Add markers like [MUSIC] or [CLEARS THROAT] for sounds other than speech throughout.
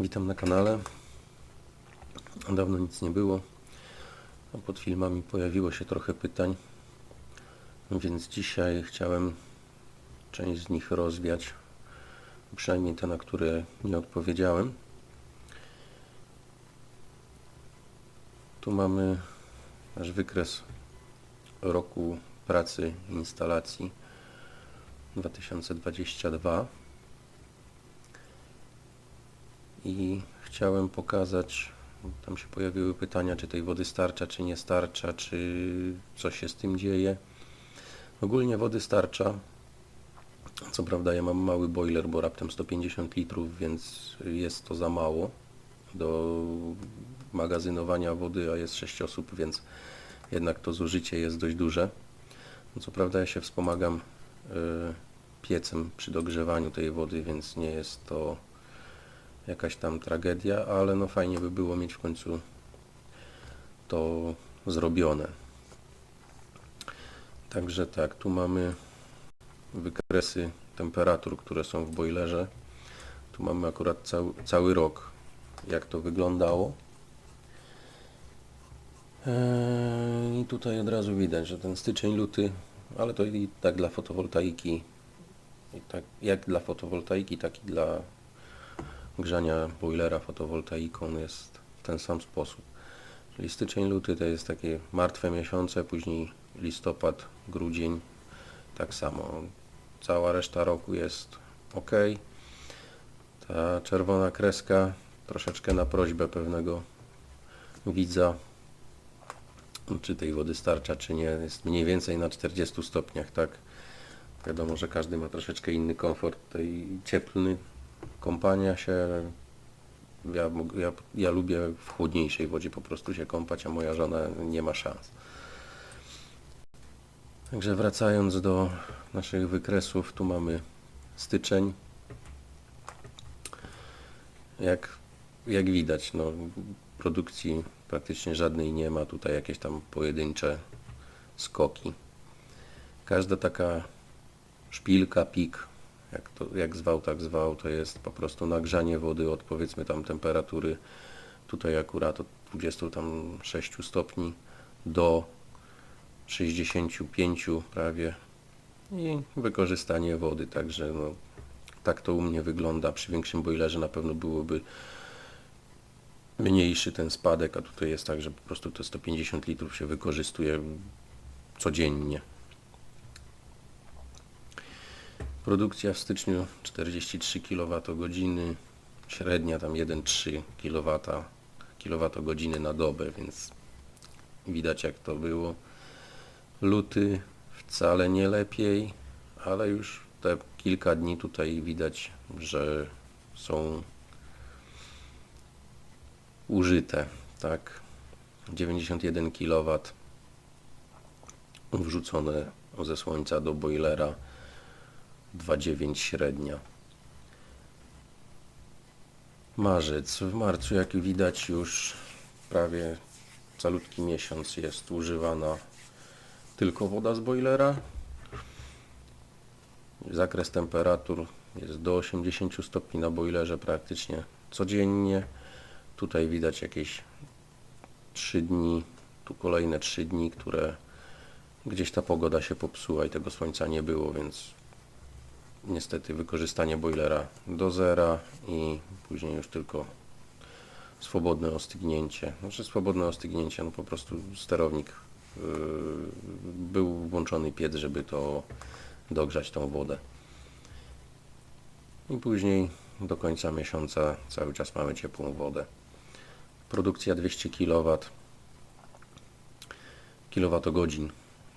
Witam na kanale. Dawno nic nie było. A pod filmami pojawiło się trochę pytań, więc dzisiaj chciałem część z nich rozwiać. Przynajmniej te, na które nie odpowiedziałem. Tu mamy nasz wykres roku pracy instalacji 2022 i chciałem pokazać, tam się pojawiły pytania, czy tej wody starcza, czy nie starcza, czy co się z tym dzieje. Ogólnie wody starcza. Co prawda ja mam mały boiler, bo raptem 150 litrów, więc jest to za mało do magazynowania wody, a jest 6 osób, więc jednak to zużycie jest dość duże. No co prawda ja się wspomagam y, piecem przy dogrzewaniu tej wody, więc nie jest to jakaś tam tragedia, ale no fajnie by było mieć w końcu to zrobione. Także tak, tu mamy wykresy temperatur, które są w boilerze. Tu mamy akurat cały, cały rok, jak to wyglądało. Eee, I tutaj od razu widać, że ten styczeń, luty, ale to i tak dla fotowoltaiki, i tak, jak dla fotowoltaiki, tak i dla grzania boilera fotowoltaiką jest w ten sam sposób. Czyli styczeń, luty to jest takie martwe miesiące, później listopad, grudzień tak samo. Cała reszta roku jest ok. Ta czerwona kreska troszeczkę na prośbę pewnego widza, czy tej wody starcza, czy nie, jest mniej więcej na 40 stopniach, tak? Wiadomo, że każdy ma troszeczkę inny komfort, tutaj cieplny, kąpania się. Ja, ja, ja lubię w chłodniejszej wodzie po prostu się kąpać, a moja żona nie ma szans. Także wracając do naszych wykresów, tu mamy styczeń. Jak, jak widać, no, produkcji praktycznie żadnej nie ma, tutaj jakieś tam pojedyncze skoki. Każda taka szpilka, pik, jak, to, jak zwał, tak zwał, to jest po prostu nagrzanie wody od powiedzmy tam temperatury, tutaj akurat od 26 stopni do 65 prawie i wykorzystanie wody, także no, tak to u mnie wygląda. Przy większym boilerze na pewno byłoby mniejszy ten spadek, a tutaj jest tak, że po prostu te 150 litrów się wykorzystuje codziennie. Produkcja w styczniu 43 kWh, średnia tam 1,3 kW, kWh na dobę, więc widać jak to było. Luty wcale nie lepiej, ale już te kilka dni tutaj widać, że są użyte, tak. 91 kW wrzucone ze słońca do boilera 2,9 średnia. Marzec. W marcu, jak widać, już prawie calutki miesiąc jest używana tylko woda z boilera. Zakres temperatur jest do 80 stopni na boilerze praktycznie codziennie. Tutaj widać jakieś 3 dni, tu kolejne 3 dni, które gdzieś ta pogoda się popsuła i tego słońca nie było, więc niestety wykorzystanie boilera do zera i później już tylko swobodne ostygnięcie. Znaczy swobodne ostygnięcie, no po prostu sterownik yy, był włączony piec, żeby to dogrzać tą wodę. I później do końca miesiąca cały czas mamy ciepłą wodę. Produkcja 200 kW kWh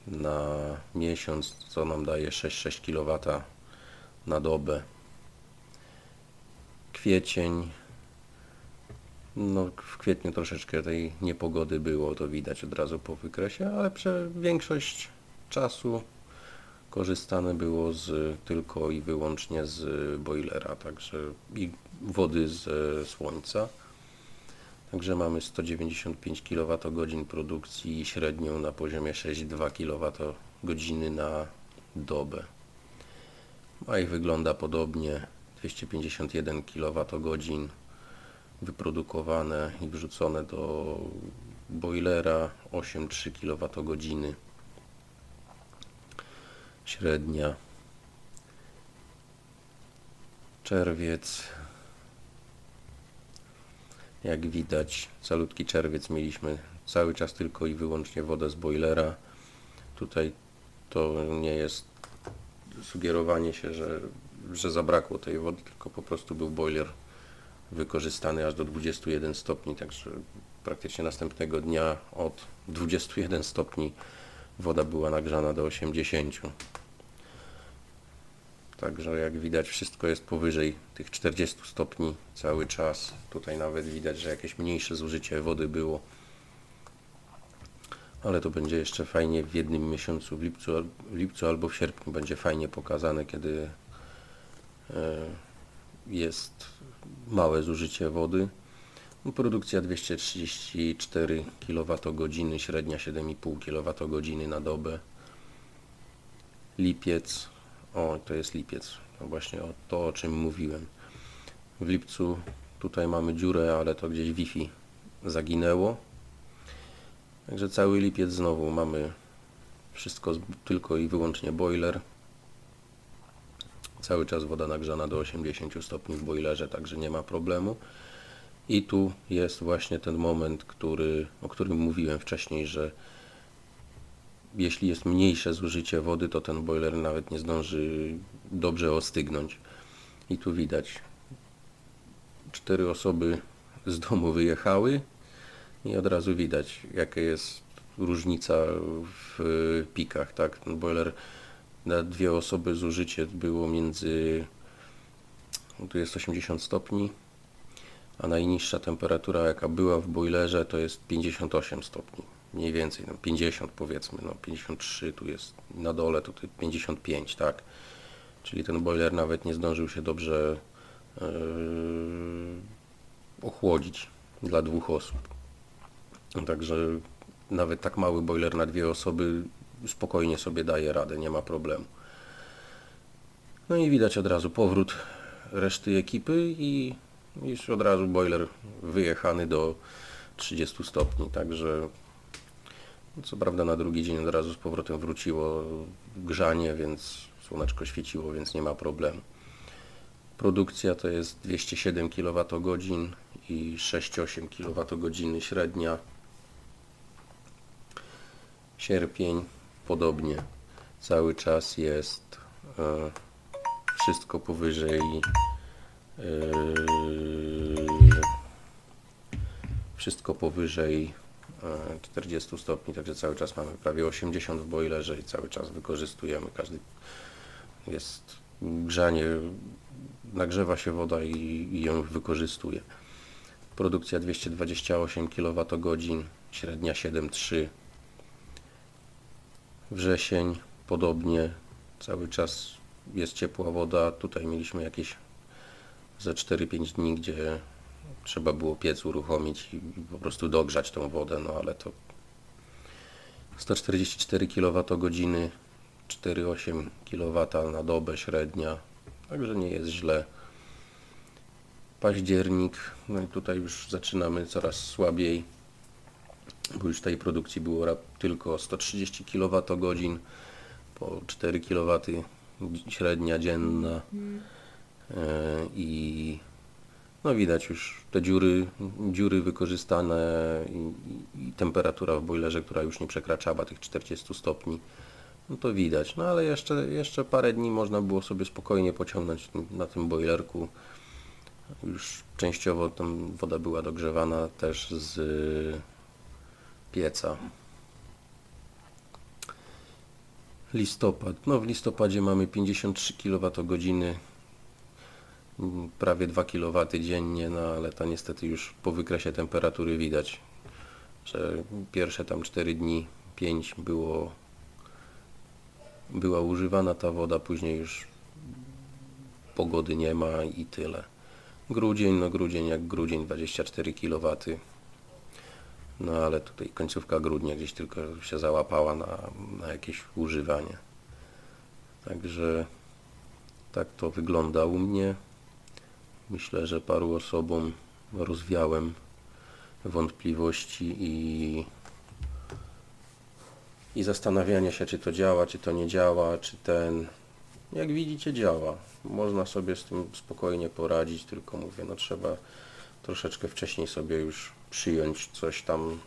na miesiąc, co nam daje 6,6 kW na dobę. Kwiecień. No, w kwietniu troszeczkę tej niepogody było, to widać od razu po wykresie, ale prze większość czasu korzystane było z, tylko i wyłącznie z boilera, także i wody z słońca. Także mamy 195 kWh produkcji i średnią na poziomie 6,2 kWh na dobę. A i wygląda podobnie. 251 kWh wyprodukowane i wrzucone do boilera. 8,3 kWh średnia. Czerwiec. Jak widać calutki czerwiec mieliśmy cały czas tylko i wyłącznie wodę z boilera. Tutaj to nie jest sugerowanie się, że, że zabrakło tej wody, tylko po prostu był boiler wykorzystany aż do 21 stopni, także praktycznie następnego dnia od 21 stopni woda była nagrzana do 80. Także jak widać wszystko jest powyżej tych 40 stopni cały czas. Tutaj nawet widać, że jakieś mniejsze zużycie wody było. Ale to będzie jeszcze fajnie w jednym miesiącu, w lipcu, w lipcu albo w sierpniu będzie fajnie pokazane, kiedy e, jest małe zużycie wody. Produkcja 234 kWh, średnia 7,5 kWh na dobę. Lipiec, o to jest lipiec, to właśnie o to o czym mówiłem. W lipcu tutaj mamy dziurę, ale to gdzieś Wi-Fi zaginęło. Także cały lipiec znowu mamy wszystko tylko i wyłącznie boiler. Cały czas woda nagrzana do 80 stopni w boilerze, także nie ma problemu. I tu jest właśnie ten moment, który, o którym mówiłem wcześniej, że jeśli jest mniejsze zużycie wody, to ten boiler nawet nie zdąży dobrze ostygnąć. I tu widać, cztery osoby z domu wyjechały i od razu widać, jaka jest różnica w pikach, tak? Ten boiler na dwie osoby zużycie było między, tu jest 80 stopni, a najniższa temperatura jaka była w boilerze to jest 58 stopni, mniej więcej, no 50 powiedzmy, no 53 tu jest na dole, tutaj 55, tak? Czyli ten boiler nawet nie zdążył się dobrze yy, ochłodzić dla dwóch osób. Także nawet tak mały boiler na dwie osoby spokojnie sobie daje radę, nie ma problemu. No i widać od razu powrót reszty ekipy i już od razu boiler wyjechany do 30 stopni, także co prawda na drugi dzień od razu z powrotem wróciło grzanie, więc słoneczko świeciło, więc nie ma problemu. Produkcja to jest 207 kWh i 6,8 kWh średnia. Sierpień podobnie cały czas jest e, wszystko powyżej e, wszystko powyżej e, 40 stopni, także cały czas mamy prawie 80 w boilerze i cały czas wykorzystujemy. Każdy jest grzanie, nagrzewa się woda i, i ją wykorzystuje. Produkcja 228 kWh, średnia 7,3 Wrzesień podobnie, cały czas jest ciepła woda. Tutaj mieliśmy jakieś ze 4-5 dni, gdzie trzeba było piec uruchomić i po prostu dogrzać tą wodę, no ale to 144 kWh, 4,8 kW na dobę średnia, także nie jest źle. Październik, no i tutaj już zaczynamy coraz słabiej, bo już tej produkcji było tylko 130 kWh, po 4 kW średnia dzienna E, i no widać już te dziury, dziury wykorzystane i, i, i temperatura w boilerze, która już nie przekraczała tych 40 stopni. No to widać, no ale jeszcze, jeszcze parę dni można było sobie spokojnie pociągnąć na tym boilerku. Już częściowo tam woda była dogrzewana też z pieca. Listopad. No w listopadzie mamy 53 kWh, mm, prawie 2 kW dziennie, no ale to niestety już po wykresie temperatury widać, że pierwsze tam 4 dni, 5 było była używana ta woda, później już pogody nie ma i tyle. Grudzień, no grudzień jak grudzień 24 kW. No ale tutaj końcówka grudnia gdzieś tylko się załapała na, na jakieś używanie. Także tak to wygląda u mnie. Myślę, że paru osobom rozwiałem wątpliwości i, i zastanawiania się, czy to działa, czy to nie działa, czy ten. Jak widzicie, działa. Można sobie z tym spokojnie poradzić, tylko mówię, no trzeba troszeczkę wcześniej sobie już przyjąć coś tam,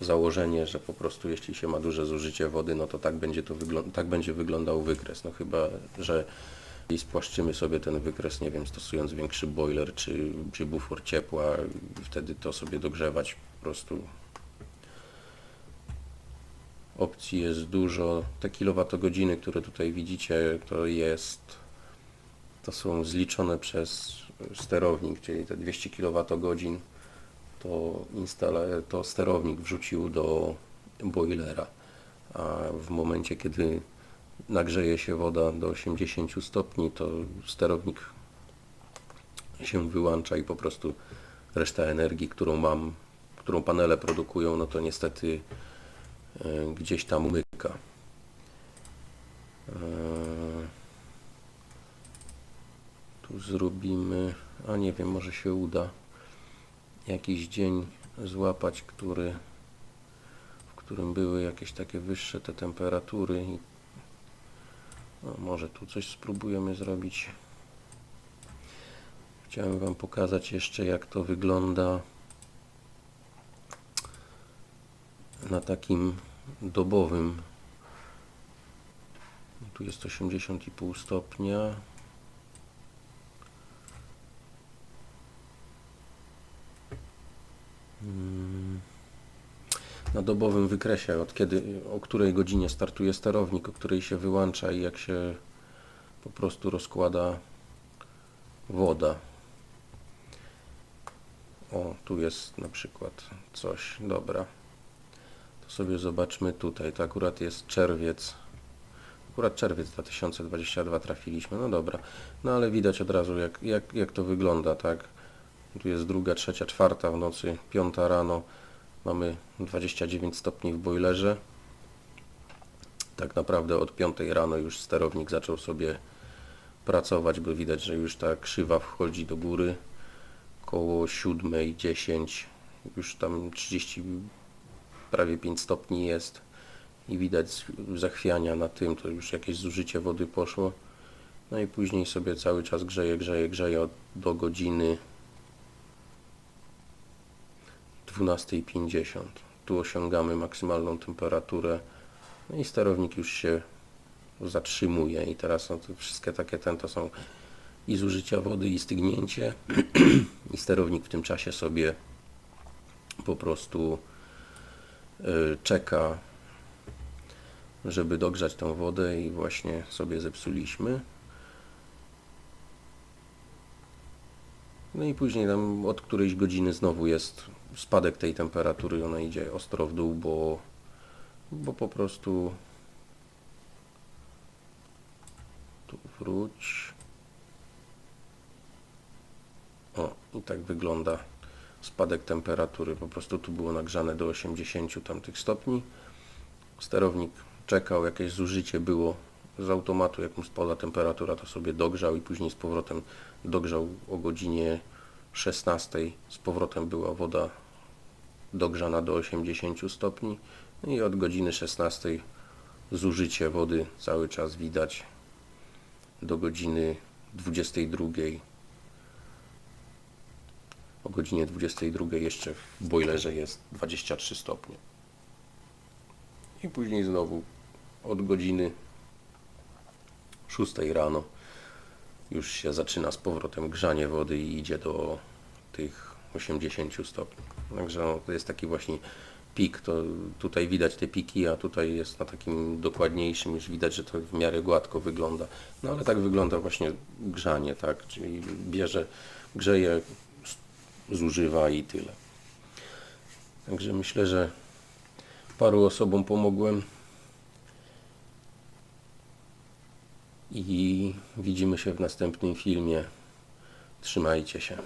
założenie, że po prostu jeśli się ma duże zużycie wody, no to tak będzie, to tak będzie wyglądał wykres. No chyba, że i spłaszczymy sobie ten wykres, nie wiem, stosując większy boiler czy, czy bufor ciepła wtedy to sobie dogrzewać po prostu. Opcji jest dużo. Te kilowatogodziny, które tutaj widzicie, to jest to są zliczone przez sterownik, czyli te 200 kWh to, instala- to sterownik wrzucił do boilera, a w momencie kiedy nagrzeje się woda do 80 stopni, to sterownik się wyłącza i po prostu reszta energii, którą mam, którą panele produkują, no to niestety e, gdzieś tam umyka. Tu zrobimy, a nie wiem, może się uda jakiś dzień złapać, który, w którym były jakieś takie wyższe te temperatury no, może tu coś spróbujemy zrobić. Chciałem Wam pokazać jeszcze jak to wygląda na takim dobowym. Tu jest 80,5 stopnia. Na dobowym wykresie, od kiedy, o której godzinie startuje sterownik, o której się wyłącza i jak się po prostu rozkłada woda. O, tu jest na przykład coś. Dobra. To sobie zobaczmy tutaj. To akurat jest czerwiec. Akurat czerwiec 2022 trafiliśmy. No dobra. No ale widać od razu jak, jak, jak to wygląda, tak? Tu jest druga, trzecia, czwarta w nocy, piąta rano. Mamy 29 stopni w boilerze. Tak naprawdę od 5 rano już sterownik zaczął sobie pracować, bo widać, że już ta krzywa wchodzi do góry. Koło 7, 10, już tam 30, prawie 5 stopni jest i widać zachwiania na tym, to już jakieś zużycie wody poszło. No i później sobie cały czas grzeje, grzeje, grzeje do godziny 12.50. Tu osiągamy maksymalną temperaturę. No i sterownik już się zatrzymuje. I teraz no, wszystkie takie ten to są i zużycia wody i stygnięcie. [CLEARS THROAT] I sterownik w tym czasie sobie po prostu y, czeka żeby dogrzać tą wodę i właśnie sobie zepsuliśmy. No i później tam od którejś godziny znowu jest spadek tej temperatury, ona idzie ostro w dół, bo, bo po prostu tu wróć. O, i tak wygląda spadek temperatury. Po prostu tu było nagrzane do 80 tamtych stopni. Sterownik czekał, jakieś zużycie było z automatu, jak mu spadła temperatura, to sobie dogrzał i później z powrotem dogrzał o godzinie 16 z powrotem była woda dogrzana do 80 stopni. No i od godziny 16 zużycie wody cały czas widać. Do godziny 22 o godzinie 22 jeszcze w boilerze jest 23 stopnie. I później znowu od godziny 6 rano już się zaczyna z powrotem grzanie wody i idzie do tych 80 stopni. Także no, to jest taki właśnie pik, to tutaj widać te piki, a tutaj jest na takim dokładniejszym, już widać, że to w miarę gładko wygląda. No ale tak wygląda właśnie grzanie, tak, czyli bierze, grzeje, zużywa i tyle. Także myślę, że paru osobom pomogłem. I widzimy się w następnym filmie. Trzymajcie się.